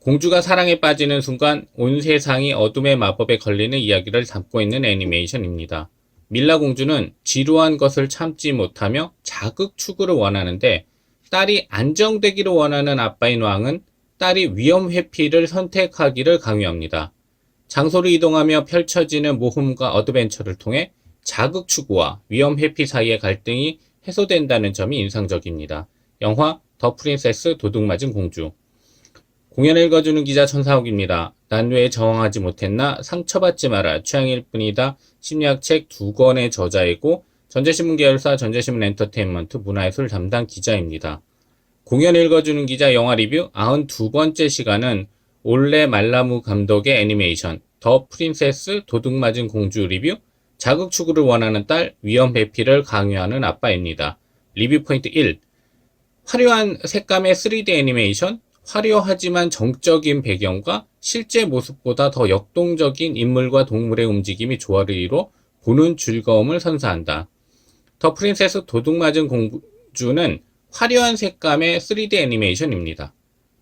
공주가 사랑에 빠지는 순간 온 세상이 어둠의 마법에 걸리는 이야기를 담고 있는 애니메이션입니다. 밀라 공주는 지루한 것을 참지 못하며 자극 추구를 원하는데 딸이 안정되기를 원하는 아빠인 왕은 딸이 위험 회피를 선택하기를 강요합니다. 장소를 이동하며 펼쳐지는 모험과 어드벤처를 통해 자극 추구와 위험 회피 사이의 갈등이 해소된다는 점이 인상적입니다. 영화 더 프린세스 도둑맞은 공주 공연을 읽어주는 기자 천사옥입니다. 난 왜 저항하지 못했나? 상처받지 마라. 취향일 뿐이다. 심리학 책 두 권의 저자이고 전자신문 계열사 전자신문 엔터테인먼트 문화예술 담당 기자입니다. 공연 읽어주는 기자 영화 리뷰 92번째 시간은 올레 말라무 감독의 애니메이션 더 프린세스 도둑맞은 공주 리뷰 자극 추구를 원하는 딸 위험 회피를 강요하는 아빠입니다. 리뷰 포인트 1 화려한 색감의 3D 애니메이션 화려하지만 정적인 배경과 실제 모습보다 더 역동적인 인물과 동물의 움직임이 조화를 이뤄 보는 즐거움을 선사한다. 더 프린세스 도둑맞은 공주는 화려한 색감의 3D 애니메이션입니다.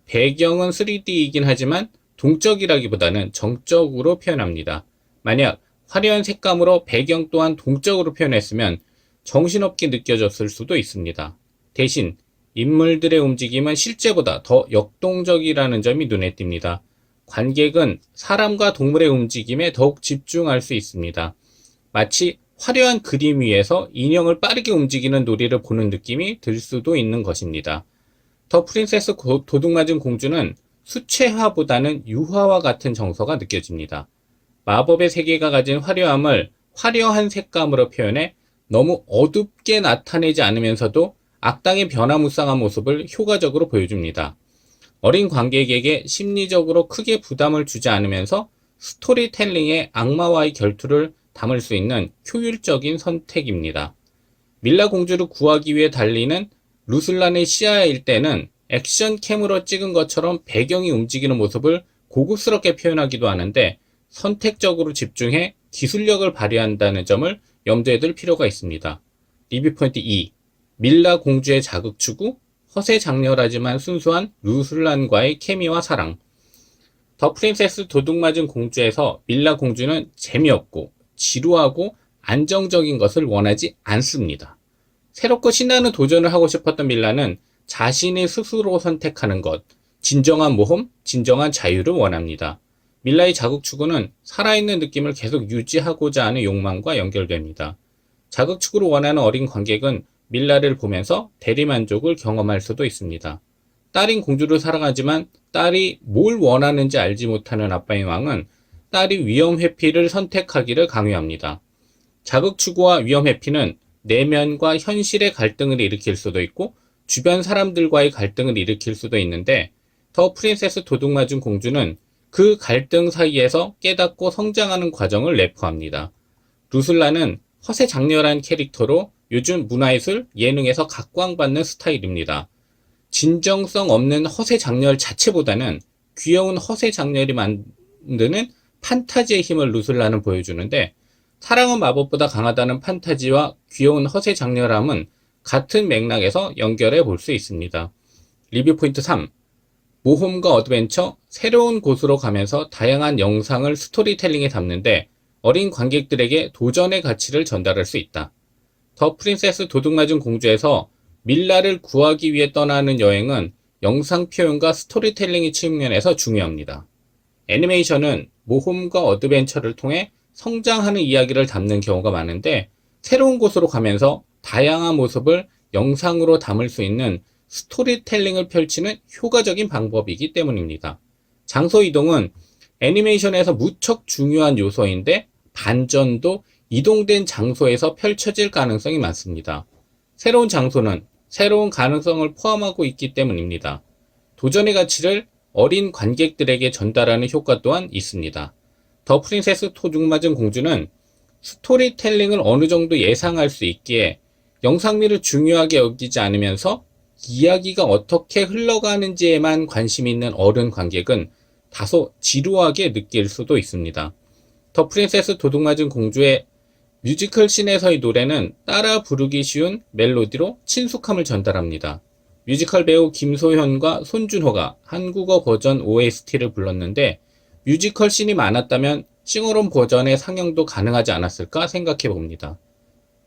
배경은 3D이긴 하지만 동적이라기보다는 정적으로 표현합니다. 만약 화려한 색감으로 배경 또한 동적으로 표현했으면 정신없게 느껴졌을 수도 있습니다. 대신 인물들의 움직임은 실제보다 더 역동적이라는 점이 눈에 띕니다. 관객은 사람과 동물의 움직임에 더욱 집중할 수 있습니다. 마치 화려한 그림 위에서 인형을 빠르게 움직이는 놀이를 보는 느낌이 들 수도 있는 것입니다. 더 프린세스 고- 도둑맞은 공주는 수채화보다는 유화와 같은 정서가 느껴집니다. 마법의 세계가 가진 화려함을 화려한 색감으로 표현해 너무 어둡게 나타내지 않으면서도 악당의 변화무쌍한 모습을 효과적으로 보여줍니다. 어린 관객에게 심리적으로 크게 부담을 주지 않으면서 스토리텔링의 악마와의 결투를 담을 수 있는 효율적인 선택입니다. 밀라 공주를 구하기 위해 달리는 루슬란의 시야일 때는 액션 캠으로 찍은 것처럼 배경이 움직이는 모습을 고급스럽게 표현하기도 하는데 선택적으로 집중해 기술력을 발휘한다는 점을 염두에 둘 필요가 있습니다. 리뷰 포인트 2. 밀라 공주의 자극 추구, 허세 장렬하지만 순수한 루슬란과의 케미와 사랑. 더 프린세스 도둑맞은 공주에서 밀라 공주는 재미없고 지루하고 안정적인 것을 원하지 않습니다. 새롭고 신나는 도전을 하고 싶었던 밀라는 자신이 스스로 선택하는 것, 진정한 모험, 진정한 자유를 원합니다. 밀라의 자극 추구는 살아있는 느낌을 계속 유지하고자 하는 욕망과 연결됩니다. 자극 추구를 원하는 어린 관객은 밀라를 보면서 대리만족을 경험할 수도 있습니다. 딸인 공주를 사랑하지만 딸이 뭘 원하는지 알지 못하는 아빠인 왕은 딸이 위험 회피를 선택하기를 강요합니다. 자극 추구와 위험 회피는 내면과 현실의 갈등을 일으킬 수도 있고 주변 사람들과의 갈등을 일으킬 수도 있는데 더 프린세스 도둑맞은 공주는 그 갈등 사이에서 깨닫고 성장하는 과정을 내포합니다. 루슬라는 허세 장렬한 캐릭터로 요즘 문화예술, 예능에서 각광받는 스타일입니다. 진정성 없는 허세 장렬 자체보다는 귀여운 허세 장렬이 만드는 판타지의 힘을 루슬라는 보여주는데 사랑은 마법보다 강하다는 판타지와 귀여운 허세 장렬함은 같은 맥락에서 연결해 볼 수 있습니다. 리뷰 포인트 3. 모험과 어드벤처, 새로운 곳으로 가면서 다양한 영상을 스토리텔링에 담는데 어린 관객들에게 도전의 가치를 전달할 수 있다. 더 프린세스 도둑맞은 공주에서 밀라를 구하기 위해 떠나는 여행은 영상 표현과 스토리텔링의 측면에서 중요합니다. 애니메이션은 모험과 어드벤처를 통해 성장하는 이야기를 담는 경우가 많은데 새로운 곳으로 가면서 다양한 모습을 영상으로 담을 수 있는 스토리텔링을 펼치는 효과적인 방법이기 때문입니다. 장소 이동은 애니메이션에서 무척 중요한 요소인데 반전도 이동된 장소에서 펼쳐질 가능성이 많습니다. 새로운 장소는 새로운 가능성을 포함하고 있기 때문입니다. 도전의 가치를 어린 관객들에게 전달하는 효과 또한 있습니다. 더 프린세스 토둑맞은 공주는 스토리텔링을 어느 정도 예상할 수 있기에 영상미를 중요하게 여기지 않으면서 이야기가 어떻게 흘러가는지에만 관심 있는 어른 관객은 다소 지루하게 느낄 수도 있습니다. 더 프린세스 도둑맞은 공주의 뮤지컬 씬에서의 노래는 따라 부르기 쉬운 멜로디로 친숙함을 전달합니다. 뮤지컬 배우 김소현과 손준호가 한국어 버전 OST를 불렀는데 뮤지컬 씬이 많았다면 싱어론 버전의 상영도 가능하지 않았을까 생각해 봅니다.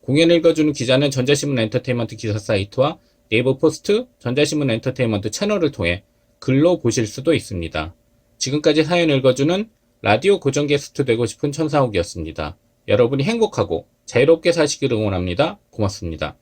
공연을 읽어주는 기자는 전자신문 엔터테인먼트 기사 사이트와 네이버 포스트, 전자신문 엔터테인먼트 채널을 통해 글로 보실 수도 있습니다. 지금까지 사연 읽어주는 라디오 고정 게스트 되고 싶은 천사옥이었습니다. 여러분이 행복하고 자유롭게 사시길 응원합니다. 고맙습니다.